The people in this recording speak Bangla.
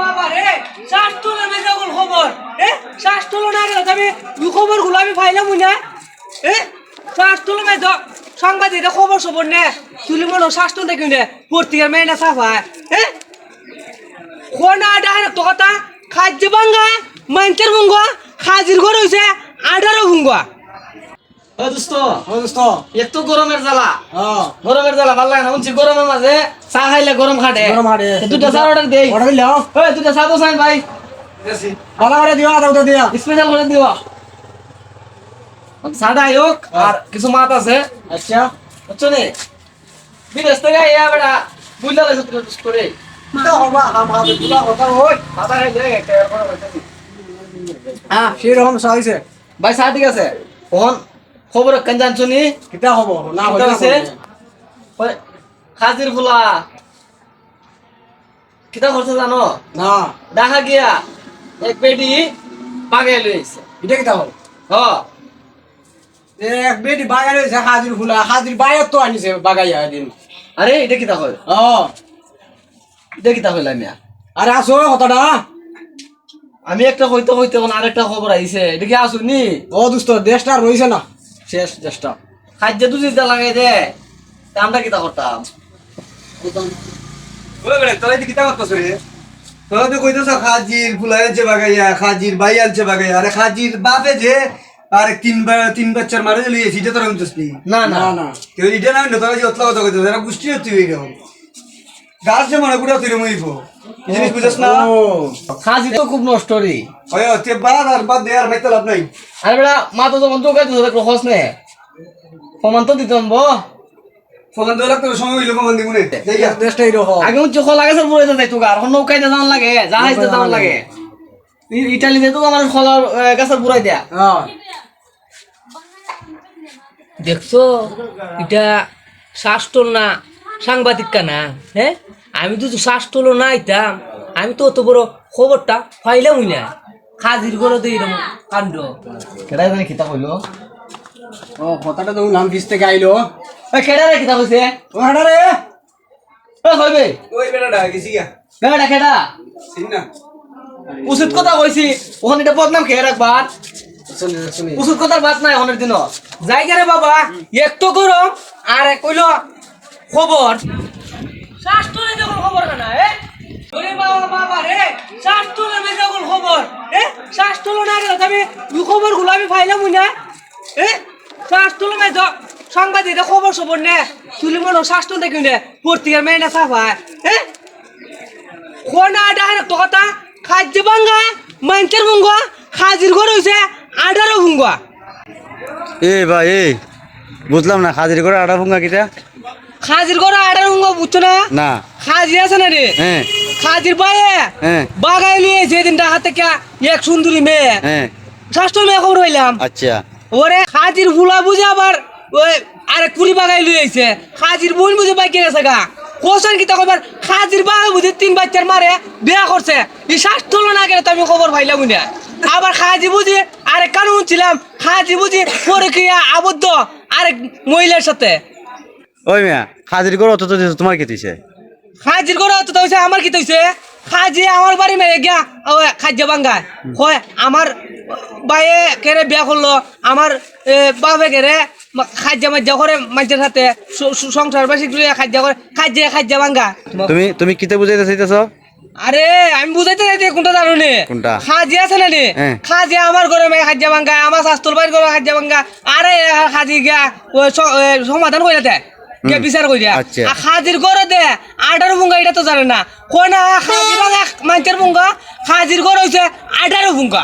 বাবা খবর আমি গুলো আমি এ শ্বাস খবর সবর নে তুলি মনে শ্বাস কিউ নে পত্রিকার মেয়ে না সাফা এ কথা, খাদ্য বাঙ্গা মাইন্টের বুঙ্গা হাজির ঘর হইছে, আঠারো বুঙ্গা ও গরমের জ্বালা। গরমের জ্বালা ভালো লাগে না। শুনছি গরমের মাঝে চা খাইলে গরম খাটে। দুটা চা অর্ডার দেই। অর্ডার দুটা চা তো চাই ভাই। ভালো করে দিও আদা উদা দিয়া স্পেশাল করে দিও। সাদা হোক আর কিছু মাছ আছে। আচ্ছা। বুঝছ নি? বিদেশ থেকে ইয়া বেটা বুঝলা লাগছে তুই করে। তো হবা হাম হাতে তুলা কথা হই সাদা খাই দে একটা এরপর হইতাছি। হ্যাঁ সেরকম চাইছে ভাই চা ঠিক আছে? কোন খবর কেন জানছো নি? কিটা হব না হইছে হইছে? ফুলা। কিতা করছে জানো? না। দেখা গিয়া এক পেটি বাগাই লইছে এটা কিটা হল? হ। এক বেটি বাগাই রয়েছে হাজির ফুলা। হাজির বাইর তো আনিছে বাগাইয়া দিন আরে এটা কিতা হয় ও এটা কিতা হইলাম মিয়া আরে আসো কথাটা আমি একটা হইতে হইতে আরেকটা খবর আইছে। এটা কি আসুনি ও দোস্ত দেশটা রইছে না। শেষ দেশটা খাদ্য তো চিন্তা লাগাই দে। আমরা কিতা করতাম? খাজির ফুলাই আনছে বাগাইয়া খাজির বাই আনছে বাগাইয়া। আরে খাজির বাপে যে আর তিন বা- তিন বাচ্চার মারে যে লইয়েছি এটা তোরা শুনছিস না? না না। কেউ এটা না তোরা যে অতলা কথা কইতেছ এরা গোষ্ঠী হচ্ছে গাছ যে মনে তুই মইব জিনিস না? খাসি তো খুব নষ্ট রে। ওই তে বাদ আর বাদ দে আর মাইতে লাভ নাই। আরে বেটা মা তো যখন তো গাইতে দেখল হস নে। প্রমাণ তো দিতাম বো ফোন দে লাগতো সময় হইল কমান দিমুনে যাইয়া দেশটা এরকম আগে উচ্চ খোলা গেছে পুরো যাই তো আর এখন নৌকাইতে লাগে জাহাজতে যাওয়ার লাগে। ইটালিতে তো আমার খোলার গাছের পুরাই দেয়া। হ্যাঁ। দেখছ? এটা শ্বাস তোল না সাংবাদিক কানা হ্যাঁ? আমি তো শ্বাস তোলো না আইতাম আমি তো অত বড় খবরটা ফাইলামই না। হাজির করে তো এরকম কাণ্ড। কেডা জানি কিতা কইলো ও কথাটা তো নাম ফিস থেকে আইলো। ওই কেডা রে কিতা কইছে ও হাডা রে। ওই কইবে ওই বেটাটা গেছি গা বেটা কেডা? চিন না। উচিত কথা কইছি ওখানে এটা বদনাম খেয়ে রাখবার উচিত কথার বাদ নাই ওখানের দিন জায়গা রে বাবা এক তো গরম আর এক কইল খবর যখন খবর না এ। ওরে বাবা বাবা রে শ্বাস তোলে না যখন খবর এ শ্বাস তোলো না গেলে আমি ওই খবরগুলো আমি ফাইলাম না। এ শ্বাস তোলো না তো সাংবাদিক খবর সবর নে। তুলি মনে শ্বাস তুলতে কিউ নে পত্রিকার মেয়ে না সাফা। এ কোনা ডাইর কথা খাদ্য বাঙ্গা মাইন্টের বুঙ্গা হাজির ঘর হইছে আঠারো বুঙ্গা এ ভাই এ বুঝলাম না হাজির করে আড়া ফুঙ্গা কিটা? খাজির করে আড়ার উঙ্গ বুঝছ না? না। খাজি আছে না রে? হ্যাঁ। খাজির পায়ে হ্যাঁ। বাগাই নিয়ে যেদিন হাত থেকে এক সুন্দরী মেয়ে। হ্যাঁ। শাস্ত্র মেয়ে খবর হইলাম। আচ্ছা। ওরে খাজির ফুলা বুঝে আবার ওই আরেক পুরি বাগাই লইছে খাজির বোন বুঝে বাইকে গেছে গা। কোশন কি তখন খাজির বাগাই বুঝে তিন বাচ্চার মারে বিয়া করছে। এই স্বাস্থ্য না গেলে তো আমি খবর পাইলাম না। আবার খাজি বুঝি আরে কানুন ছিলাম। খাজি বুঝি পরে কি আবদ্ধ আরেক মহিলার সাথে। ওই মিয়া হাজির করে অত তো তোমার কি দিছে? হাজির করে তো হইছে আমার কি হইছে? হাজি আমার বাড়ি মেয়ে গিয়া ও খাদ্য বাঙ্গা হয় আমার বাইয়ে কেরে বিয়া করল আমার বাপে কেরে খাদ্য মাজ্জা করে মাঝের সাথে সংসার লইয়া খাদ্য করে খাদ্য খাদ্য বাঙ্গা তুমি তুমি কিতে বুঝাইতে চাইতেছ? আরে আমি বুঝাইতে চাইতে কোনটা জানো নে কোনটা? খাজি আছে না নে? হ্যাঁ। খাজি আমার ঘরে মেয়ে খাদ্য বাঙ্গা আমার শাস্ত্র বাড়ির ঘরে খাদ্য বাঙ্গা আরে খাজি গিয়া ও সমাধান করে দেয়। গিয়া বিচার করে দেয় আচ্ছা। আর দে আঠারো বুঙ্গা এটা তো জানে না। কয় না খাজি বাঙ্গা মাঞ্চের বুঙ্গা খাজির ঘর হইছে আঠারো বুঙ্গা